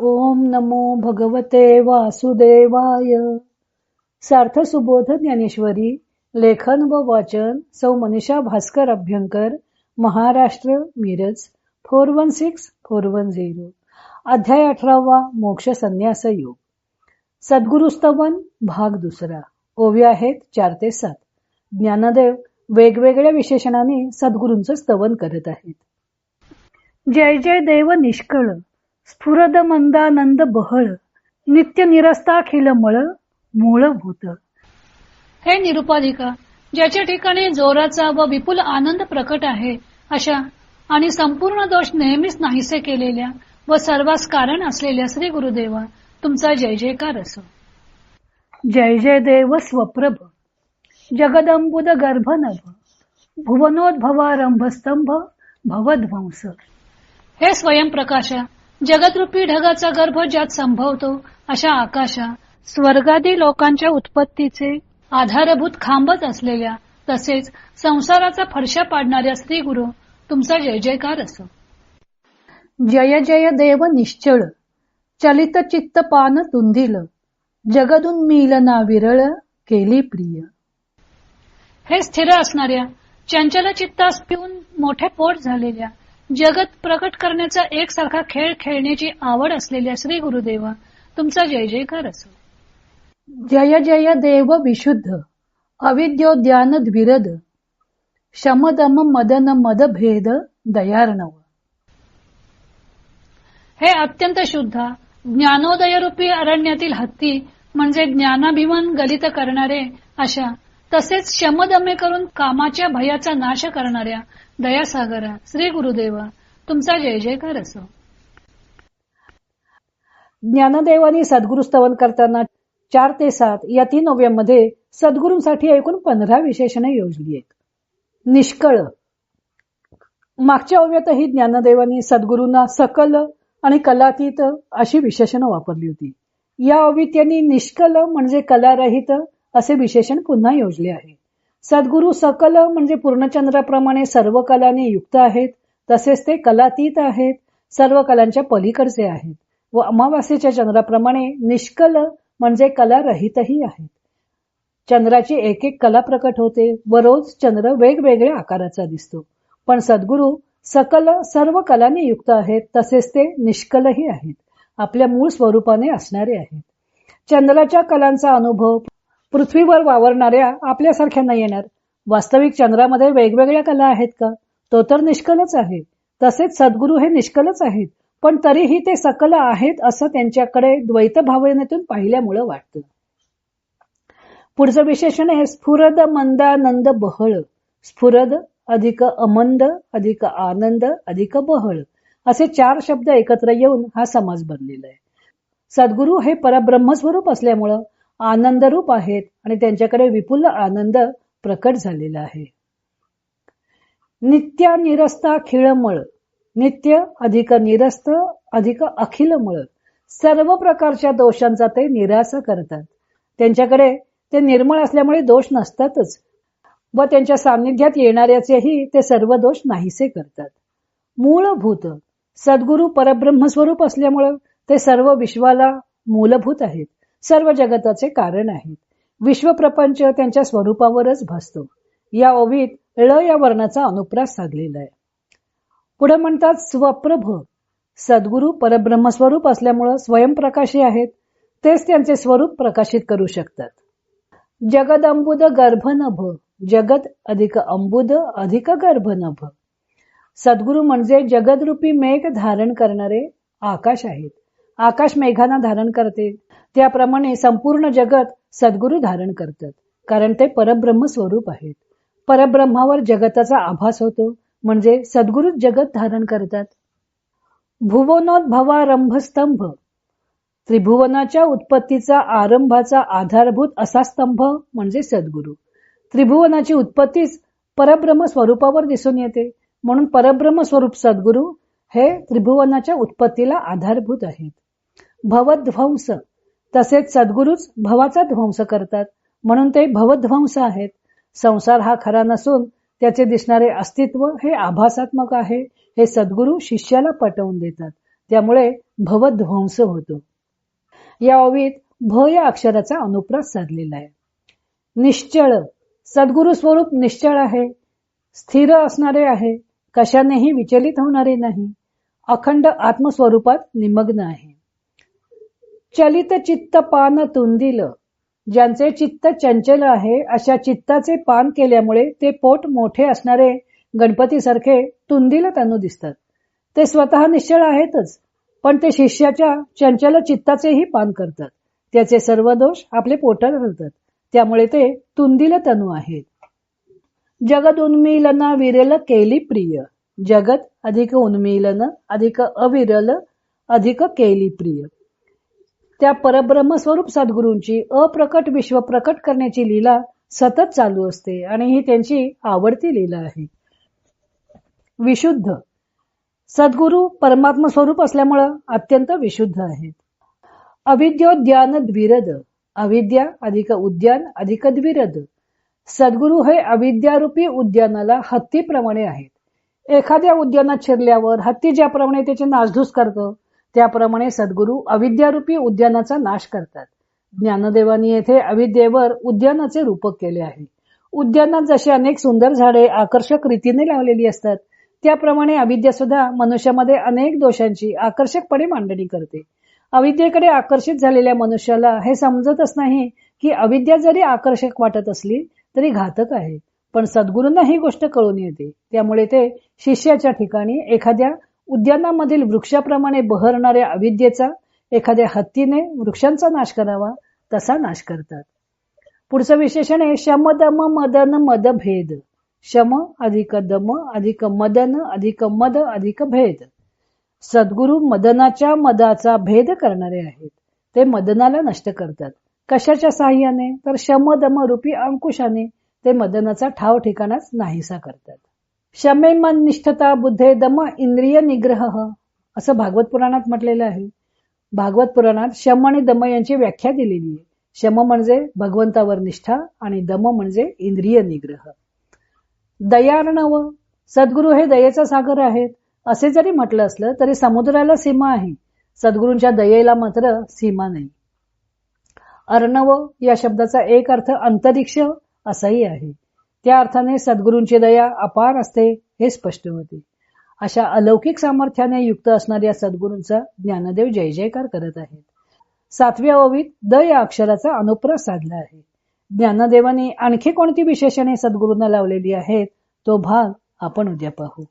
ओम नमो भगवते वासुदेवाय. सार्थ सुबोध ज्ञानेश्वरी लेखन व वाचन सौ Manisha Bhaskar Abhyankar Maharashtra Miraj four one six four one zero. अध्याय अठरावा मोक्ष संन्यास योग. सद्गुरुस्तवन भाग दुसरा. ओवी आहेत चार ते सात. ज्ञानदेव वेगवेगळ्या विशेषणाने सद्गुरूंचं स्तवन करत आहेत. जय जय देव निष्कळ. स्फुरद मंदानंद बहळ नित्य निरस्ताखिल मळ मूळभूत. हे निरुपाधिका ज्याच्या ठिकाणी जोराचा व विपुल आनंद प्रकट आहे अशा आणि संपूर्ण दोष नेहमीच नाहीसे केलेल्या व सर्वास कारण असलेल्या श्री गुरुदेवा तुमचा जय जयकार असो. जय जय देव स्वप्रभ. जगदंबुद गर्भनभ. भुवनोद्भवारंभ स्तंभ भवध्वंस. हे स्वयंप्रकाशा जगदरूपी ढगाचा गर्भ ज्यात संभवतो अशा आकाशा स्वर्गादी लोकांच्या उत्पत्तीचे आधारभूत खांबच असलेल्या तसेच संसाराचा फडशा पाडणाऱ्या श्री गुरु तुमचा जय जयकार असो. जय जय देव निश्चळ चलित चित्त पान तुंदिल जगदुन्मीलना विरळ केली प्रिय. हे स्थिर असणाऱ्या चंचल चित्तास पिऊन मोठे पोट झालेल्या जगत प्रकट करण्याचा एकसारखा खेळ खेळण्याची आवड असलेल्या श्री गुरुदेवा तुमचा जय जयकार असो. जय जय देव विशुद्ध अविद्योद्यान द्विरद शमदम मदन मदभेद दयार्णव. हे अत्यंत शुद्ध ज्ञानोदय रूपी अरण्यातील हत्ती म्हणजे ज्ञानाभिमान गलित करणारे अशा तसेच शमदमे करून कामाच्या भयाचा नाश करणाऱ्या दयासागरा श्री गुरुदेवा तुमचा जय जयकार असो. ज्ञानदेवानी सद्गुरु स्तवन करताना चार ते सात या तीन ओव्यांमध्ये सद्गुरूंसाठी एकूण पंधरा विशेषणे योजली आहेत. निष्कळ. मागच्या ओव्यातही ज्ञानदेवानी सद्गुरूंना सकल आणि कलातीत अशी विशेषणं वापरली होती. या ओवीत त्यांनी निष्कल म्हणजे कलारहित असे विशेषण पुन्हा योजले आहे सद्गुरू सकल म्हणजे पूर्णचंद्राप्रमाणे सर्व कलाने युक्त आहेत. तसेच ते कलातीत आहेत. सर्व कलांच्या पलीकडचे आहेत. व अमावास्येच्या चंद्राप्रमाणे निष्कल म्हणजे कलारहितही आहेत. चंद्राची एक एक कला प्रकट होते व रोज चंद्र वेगवेगळ्या आकाराचा दिसतो. पण सद्गुरू सकल सर्व कलाने युक्त आहेत. तसेच ते निष्कलही आहेत. आपल्या मूळ स्वरूपाने असणारे आहेत. चंद्राच्या कलांचा अनुभव पृथ्वीवर वावरणाऱ्या आपल्यासारख्यांना येणार. वास्तविक चंद्रामध्ये वेगवेगळ्या कला आहेत का? तो तर निष्कलच आहे. तसेच सद्गुरू हे निष्कलच आहेत. पण तरीही ते सकल आहेत असं त्यांच्याकडे द्वैत भावनेतून पाहिल्यामुळं वाटतं. पुढचं विशेषण आहे स्फुरद मंदानंद बहळ. स्फुरद अधिक अमंद अधिक आनंद अधिक बहळ. असे चार शब्द एकत्र येऊन हा समाज बनलेला आहे. सद्गुरू हे परब्रह्मस्वरूप असल्यामुळं आनंदरूप आहेत आणि त्यांच्याकडे विपुल आनंद प्रकट झालेला आहे. नित्या निरस्ता खिळमळ नित्य अधिक निरस्त अधिक अखिलमळ सर्व प्रकारच्या दोषांचा ते निराश करतात. त्यांच्याकडे ते निर्मळ असल्यामुळे दोष नसतातच व त्यांच्या सान्निध्यात येणाऱ्याचेही ते सर्व दोष नाहीसे करतात. मूळभूत सद्गुरु परब्रह्मस्वरूप असल्यामुळं ते सर्व विश्वाला मूलभूत आहेत. सर्व जगताचे कारण आहेत. विश्वप्रपंच त्यांच्या स्वरूपावरच भासतो. या ओवीत ळ या वर्णाचा अनुप्रास साधलेला आहे. पुढे म्हणतात स्वप्रभ. सद्गुरू परब्रह्मस्वरूप असल्यामुळं स्वयंप्रकाशी आहेत. तेच त्यांचे स्वरूप प्रकाशित करू शकतात. जगद अंबुद गर्भनभ जगत अधिक अंबुद अधिक गर्भनभ. सद्गुरू म्हणजे जगदरूपी मेघ धारण करणारे आकाश आहेत. आकाश मेघांना धारण करते. त्याप्रमाणे संपूर्ण जगत सद्गुरू धारण करतात कारण ते परब्रह्म स्वरूप आहेत. परब्रह्मावर जगताचा आभास होतो म्हणजे सद्गुरु जगत धारण करतात. भुवनोद्भवारंभ स्तंभ त्रिभुवनाच्या उत्पत्तीचा आरंभाचा आधारभूत असा स्तंभ म्हणजे सद्गुरू. त्रिभुवनाची उत्पत्तीच परब्रह्म स्वरूपावर दिसून येते म्हणून परब्रह्म स्वरूप सद्गुरू हे त्रिभुवनाच्या उत्पत्तीला आधारभूत आहेत. भवध्वंस तसेच सद्गुरूच भवाचा ध्वंस करतात. म्हणून ते भवध्वंस आहेत. संसार हा खरा नसून त्याचे दिसणारे अस्तित्व हे आभासात्मक आहे. हे सद्गुरू शिष्याला पटवून देतात. त्यामुळे भवध्वंस होतो. या ओवीत भ या अक्षराचा अनुप्रास साधलेला आहे. निश्चळ. सद्गुरु स्वरूप निश्चळ आहे. स्थिर असणारे आहे. कशानेही विचलित होणारे नाही. अखंड आत्मस्वरूपात निमग्न आहे. चलित चित्त पान तुंदिल. ज्यांचे चित्त चंचल आहे अशा चित्ताचे पान केल्यामुळे ते पोट मोठे असणारे गणपतीसारखे तुंदिल त्यांना दिसतात. ते स्वतः निश्चळ आहेतच पण ते शिष्याच्या चंचल चित्ताचेही पान करतात. त्याचे सर्व दोष आपले पोटात घालतात. त्यामुळे ते तुंदिल तनु आहेत. जगद उन्मीलन विरल केली प्रिय. जगत अधिक उन्मीलन अधिक अविरल अधिक केली प्रिय. त्या परब्रह्म स्वरूप सद्गुरूंची अप्रकट विश्व प्रकट करण्याची लीला सतत चालू असते आणि ही त्यांची आवडती लीला आहे. विशुद्ध. सद्गुरू परमात्मा स्वरूप असल्यामुळं अत्यंत विशुद्ध आहेत. अविद्योद्यान द्विरद. अविद्या अधिक उद्यान अधिक द्विरद. सद्गुरू हे अविद्यारूपी उद्यानाला हत्तीप्रमाणे आहेत. एखाद्या उद्यानात शिरल्यावर हत्ती ज्याप्रमाणे त्याची नासधूस करतं त्याप्रमाणे सद्गुरू अविद्यारूपी उद्यानाचा नाश करतात. ज्ञानदेवानी येथे अविद्येवर उद्यानाचे रूपक केले आहे. उद्यानात जशी अनेक सुंदर झाडे आकर्षक रीतीने लावलेली असतात त्याप्रमाणे अविद्या सुद्धा मनुष्यामध्ये अनेक दोषांची आकर्षकपणे मांडणी करते. अविद्येकडे आकर्षित झालेल्या मनुष्याला हे समजतच नाही की अविद्या जरी आकर्षक वाटत असली तरी घातक आहे पण सद्गुरूंना ही गोष्ट कळून येते. त्यामुळे ते शिष्याच्या ठिकाणी एखाद्या उद्यानामधील वृक्षाप्रमाणे बहरणाऱ्या अविद्येचा एखाद्या हत्तीने वृक्षांचा नाश करावा तसा नाश करतात. पुढचं विशेषण आहे शम दम मदन मद भेद. शम अधिक दम अधिक मदन अधिक मद अधिक भेद. सद्गुरु मदनाच्या मदाचा भेद करणारे आहेत. ते मदनाला नष्ट करतात. कशाच्या साह्याने? तर शम दम रूपी अंकुशाने ते मदनाचा ठाव ठिकाणाच नाहीसा करतात. शमे मन निष्ठता बुद्धे दम इंद्रिय निग्रह असं भागवत पुराणात म्हटलेलं आहे. भागवत पुराणात शम आणि दम यांची व्याख्या दिलेली आहे. शम म्हणजे भगवंतावर निष्ठा आणि दम म्हणजे इंद्रिय निग्रह. दयार्णव सद्गुरू हे दयेचा सागर आहेत. असे जरी म्हटलं असलं तरी समुद्राला सीमा आहे. सद्गुरूंच्या दयेला मात्र सीमा नाही. अर्णव या शब्दाचा एक अर्थ अंतरिक्ष असाही आहे. त्या अर्थाने सद्गुरूंची दया अपार असते हे स्पष्ट होते. अशा अलौकिक सामर्थ्याने युक्त असणाऱ्या सद्गुरूंचा ज्ञानदेव जय जयकार करत आहेत. सातव्या ओवीत द या अक्षराचा अनुप्रास साधला आहे. ज्ञानदेवाने आणखी कोणती विशेषणे सद्गुरूंना लावलेली आहेत? तो भाग आपण उद्या पाहू.